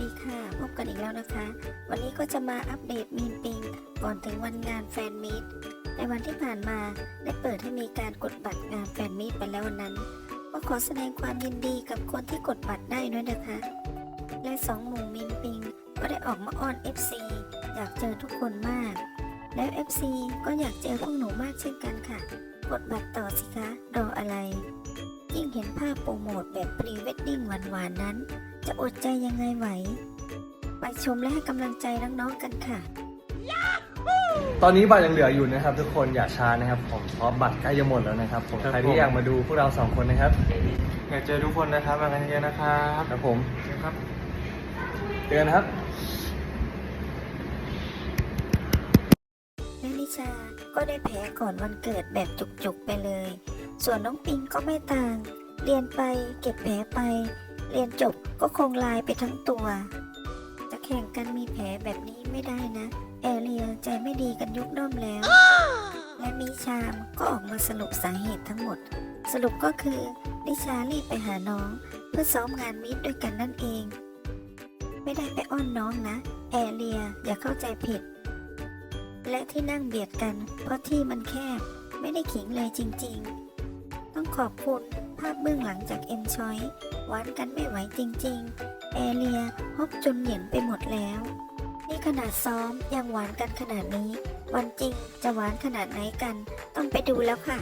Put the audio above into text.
ดีค่ะ พบกันอีกแล้วนะคะ วันนี้ก็จะมาอัปเดตมีนปิง ก่อนถึงวันงานแฟนมีตในวันที่ผ่านมาได้เปิดให้มีการกดบัตรงานแฟนมีตไปแล้ววันนั้น ก็ขอแสดงความยินดีกับคนที่กดบัตรได้ด้วยนะคะ และสองหมู่มินปิง ก็ได้ออกมาอ้อน FC อยากเจอทุกคนมาก แล้ว FC ก็อยากเจอพวกหนูมากเช่นกันค่ะ กดบัตรต่อสิคะรออะไร ยิ่งเห็นภาพโปรโมทแบบพรีเวดดิ้งหวานๆนั้น จะอดใจยังไงไหว ไปชมและให้กำลังใจน้องๆกันค่ะ ตอนนี้บัตรยังเหลืออยู่นะครับ ทุกคนอย่าช้านะครับผมเพราะบัตรใกล้จะหมดแล้วนะครับผมครับใครที่ผมอยากมาดูพวกเราสองคนนะครับอยากเจอทุกคนนะครับมากันเยอะนะครับครับผมครับ เจอกันนะครับ และนิชาก็ได้แผลก่อนวันเกิดแบบจุกๆไปเลย ส่วนน้องปิงก็ไม่ต่าง เรียนไปเก็บแผลไป เรียนจบก็คงลายไปทั้งตัว จะแข่งกันมีแผลแบบนี้ไม่ได้นะ แอเรียใจไม่ดีกันยุคด้อมแล้ว และมีชามก็ออกมาสรุปสาเหตุทั้งหมด สรุปก็คือนิชารีบไปหาน้อง เพื่อซ้อมงานมิตรด้วยกันนั่นเอง ไม่ได้ไปอ้อนน้องนะ แอเรียอย่าเข้าใจผิด และที่นั่งเบียดกัน เพราะที่มันแคบไม่ได้ขิงเลยจริง ๆ ต้องขอบคุณภาพเบื้องหลังจากเอ็มชอยหวานกันไม่ไหวจริงๆ แอเรียฮอบจนเหยียนไปหมดแล้ว นี่ขนาดซ้อมยังหวานกันขนาดนี้ วันจริงจะหวานขนาดไหนกัน ต้องไปดูแล้วค่ะ